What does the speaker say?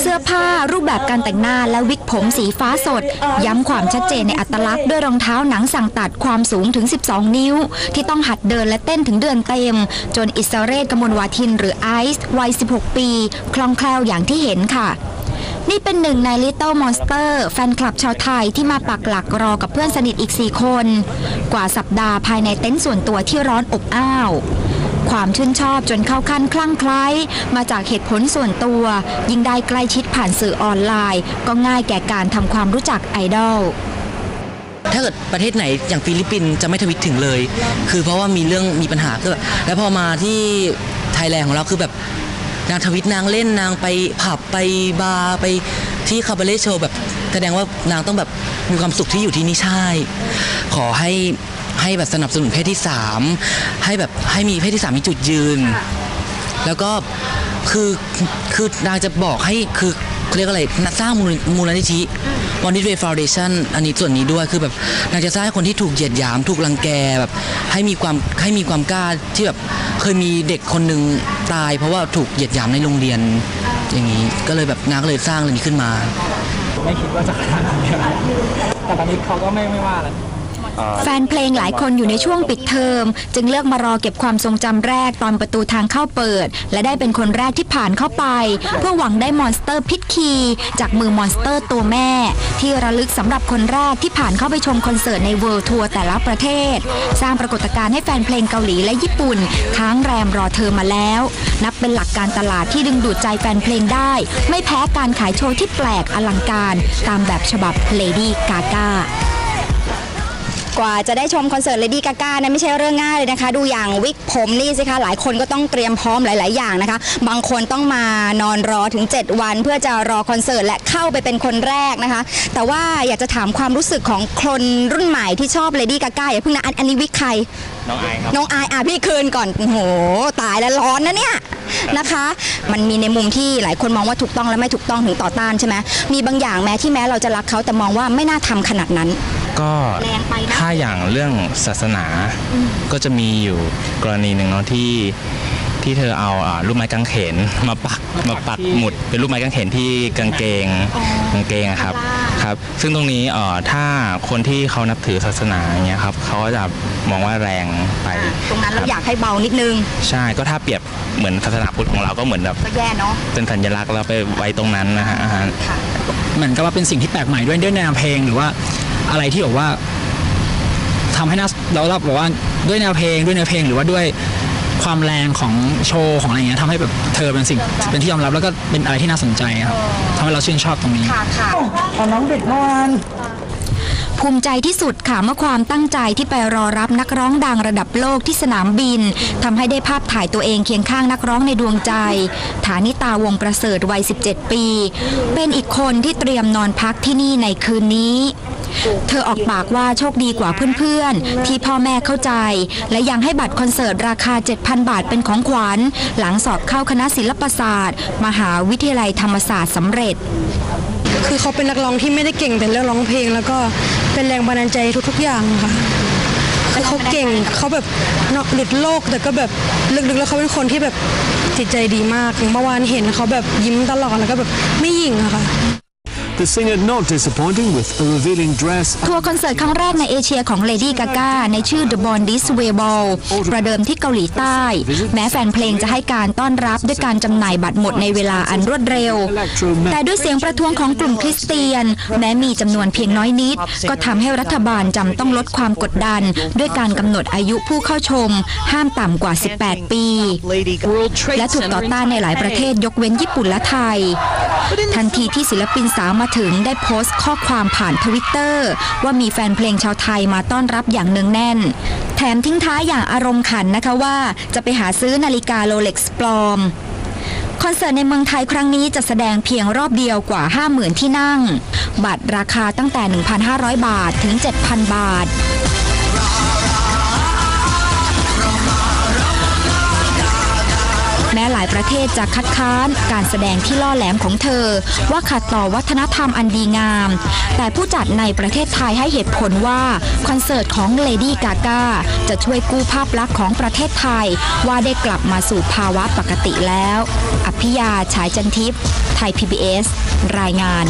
เสื้อผ้ารูปแบบการแต่งหน้าและวิกผมสีฟ้าสด ย้ำความชัดเจนในอัตลักษณ์ด้วยรองเท้าหนังสั่งตัดความสูงถึง 12 นิ้ว ที่ต้องหัดเดินและเต้นถึงเดือนเต็ม จนอิสระเรศกมลวาทินหรือไอซ์วัย 16 ปี คล่องแคล่วอย่างที่เห็นค่ะนี่เป็นหนึ่งใน Little Monster แฟนคลับชาวไทยที่มาปักหลักรอกับเพื่อนสนิทอีก 4 คน กว่าสัปดาห์ภายในเต็นท์ส่วนตัวที่ร้อนอบอ้าว ความชื่นชอบจนเข้าขั้นคลั่งไคล้มาจากเหตุผลส่วนตัว ยิ่งได้ใกล้ชิดผ่านสื่อออนไลน์ ก็ง่ายแก่การทำความรู้จักไอดอลถ้าเกิดประเทศไหนอย่างฟิลิปปินส์จะไม่ทวิตถึงเลย คือเพราะว่ามีเรื่องมีปัญหาคือแบบแล้วพอมาที่ไทยแลนด์ของเราคือแบบนางทวิตนางเล่นนางไปผับไปบาร์ไป ที่คาบาเล่โชว์แบบแสดงว่านางต้องแบบมีความสุขที่อยู่ที่นี่ใช่ ขอให้ให้แบบสนับสนุนเพศที่ 3 ให้แบบให้มีเพศที่ 3 มีจุดยืน แล้วก็คือคือนางจะบอกให้คือเขาเรียกอะไรสร้างมูลมูลนิธิวันนิ w เวฟาวเดชั่นอันนี้ส่วนนี้ด้วยคือแบบนางจะสร้างให้คนที่ถูกเหยียดหยาม ถูกรังแกแบบให้มีความให้มีความกล้าที่แบบเคยมีเด็กคนหนึ่งตาย เพราะว่าถูกเหยียดหยามในโรงเรียน อย่างนี้ก็เลยแบบนางก็เลยสร้างเรื่องนี้ขึ้นมา ไม่คิดว่าจะขนาดนี้แต่ตอนนี้เขาก็ไม่ไม่ว่าแล้วแฟนเพลงหลายคนอยู่ในช่วงปิดเทอม จึงเลือกมารอเก็บความทรงจำแรกตอนประตูทางเข้าเปิด และได้เป็นคนแรกที่ผ่านเข้าไป เพื่อหวังได้มอนสเตอร์พิทคีจากมือมอนสเตอร์ตัวแม่ ที่ระลึกสำหรับคนแรกที่ผ่านเข้าไปชมคอนเสิร์ตในเวิลด์ทัวร์แต่ละประเทศ สร้างปรากฏการณ์ให้แฟนเพลงเกาหลีและญี่ปุ่น ค้างแรมรอเธอมาแล้ว นับเป็นหลักการตลาดที่ดึงดูดใจแฟนเพลงได้ ไม่แพ้การขายโชว์ที่แปลกอลังการ ตามแบบฉบับ Lady Gaga กว่าจะได้ชมคอนเสิร์ต Lady Gaga นะไม่ใช่เรื่องง่ายเลยนะคะ ดูอย่างวิกผมนี่สิคะหลายคนก็ต้องเตรียมพร้อมหลาย ๆ อย่างนะคะ บางคนต้องมานอนรอถึง 7 วัน เพื่อจะรอคอนเสิร์ตและเข้าไปเป็นคนแรกนะคะ แต่ว่าอยากจะถามความรู้สึกของคนรุ่นใหม่ที่ชอบ Lady Gaga อย่าเพิ่งนะอันอันนี้วิกใครน้องไอครับน้องอายอะพี่คืนก่อนโอ้โหตายแล้วร้อนนะเนี่ยนะคะ มันมีในมุมที่หลายคนมองว่าถูกต้องและไม่ถูกต้องถึงต่อต้านใช่ไหมมีบางอย่างแม้ที่แม้เราจะรักเขาแต่มองว่าไม่น่าทำขนาดนั้น ก็แรงไปนะถ้าอย่างเรื่องศาสนาก็จะมีอยู่กรณีหนึ่งเนาะที่ที่เธอเอาอ่ารูปไม้กางเขนมาปักมาปักหมุดเป็นรูปไม้กางเขนที่กางเกงกางเกงอะครับครับ ซึ่งตรงนี้เอ่อถ้าคนที่เขานับถือศาสนาอย่างเงี้ยครับเขาก็จะมองว่าแรงไปตรงนั้นเราคบอยากให้เบานิดนึง ใช่ก็ถ้าเปรียบเหมือนศาสนาพุทธของเราก็เหมือนแบบก็แย่เนาะเป็นสัญลักษณ์แล้วไปไว้ตรงนั้นนะฮะอ่าฮะเหมือนกับว่าเป็นสิ่งที่แปลกใหม่ด้วยด้วยแนวเพลงหรือว่า อะไรที่แบบว่าทำให้น่าเราเราบอกว่าด้วยแนวเพลงด้วยแนวเพลงหรือว่าด้วยความแรงของโชว์ของอะไรอย่างเงี้ยทำให้แบบเธอเป็นสิ่งเป็นที่ยอมรับแล้วก็เป็นอะไรที่น่าสนใจครับทำให้เราชื่นชอบตรงนี้ค่ะค่ะเอาน้องเด็กเมื่อวานภูมิใจที่สุดค่ะเมื่อความตั้งใจที่ไปรอรับนักร้องดังระดับโลกที่สนามบินทำให้ได้ภาพถ่ายตัวเองเคียงข้างนักร้องในดวงใจ ฐานิตาวงประเสริฐวัย 17 ปี เป็นอีกคนที่เตรียมนอนพักที่นี่ในคืนนี้ เธอออกปากว่าโชคดีกว่าเพื่อนๆ ที่พ่อแม่เข้าใจ และยังให้บัตรคอนเสิร์ตราคา 7,000 บาทเป็นของขวัญ หลังสอบเข้าคณะศิลปศาสตร์ มหาวิทยาลัยธรรมศาสตร์สำเร็จ คือเขาเป็นนักร้องที่ไม่ได้เก่งแต่เรื่องร้องเพลง แล้วก็เป็นแรงบันดาลใจทุกๆอย่างค่ะคือเขาเก่งเขาแบบนาะหลุดโลกแต่ก็แบบลึกๆแล้วเขาเป็นคนที่แบบจิตใจดีมากอย่างเมื่อวานเห็นเขาแบบยิ้มตลอดแล้วก็แบบไม่หยิ่งอะค่ะ The singer not disappointing with a revealing dress ทัวร์คอนเสิร์ตครั้งแรกในเอเชียของ Lady Gaga ในชื่อ The Bondis w a y Ball ประเดิมที่เกาหลีใต้ แม้แฟนเพลงจะให้การต้อนรับด้วยการจำหน่ายบัตรหมดในเวลาอันรวดเร็ว แต่ด้วยเสียงประท้วงของกลุ่มคริสเตียน แม้มีจำนวนเพียงน้อยนิด ก็ทำให้รัฐบาลจำต้องลดความกดดัน ด้วยการกำหนดอายุผู้เข้าชม ห้ามต่ำกว่า 18 ปี และถูกต่อต้านในหลายประเทศยกเว้นญี่ปุ่นและไทย ทันทีที่ศิลปินสาวมาถึงได้โพสต์ข้อความผ่านทวิตเตอร์ว่ามีแฟนเพลงชาวไทยมาต้อนรับอย่างเนืองแน่น แถมทิ้งท้ายอย่างอารมณ์ขันนะคะว่าจะไปหาซื้อนาฬิกาโรเล็กซ์ปลอมคอนเสิร์ตในเมืองไทยครั้งนี้จะแสดงเพียงรอบเดียวกว่า 50,000 ที่นั่ง บัตรราคาตั้งแต่ 1,500 บาทถึง 7,000 บาท แม้หลายประเทศจะคัดค้านการแสดงที่ล่อแหลมของเธอ ว่าขัดต่อวัฒนธรรมอันดีงาม แต่ผู้จัดในประเทศไทยให้เหตุผลว่าคอนเสิร์ตของเลดี้กากจะช่วยกู้ภาพลักษณ์ของประเทศไทย ว่าได้กลับมาสู่ภาวะปกติแล้ว อภิยาฉายจันทิพย์ไทย PBS รายงาน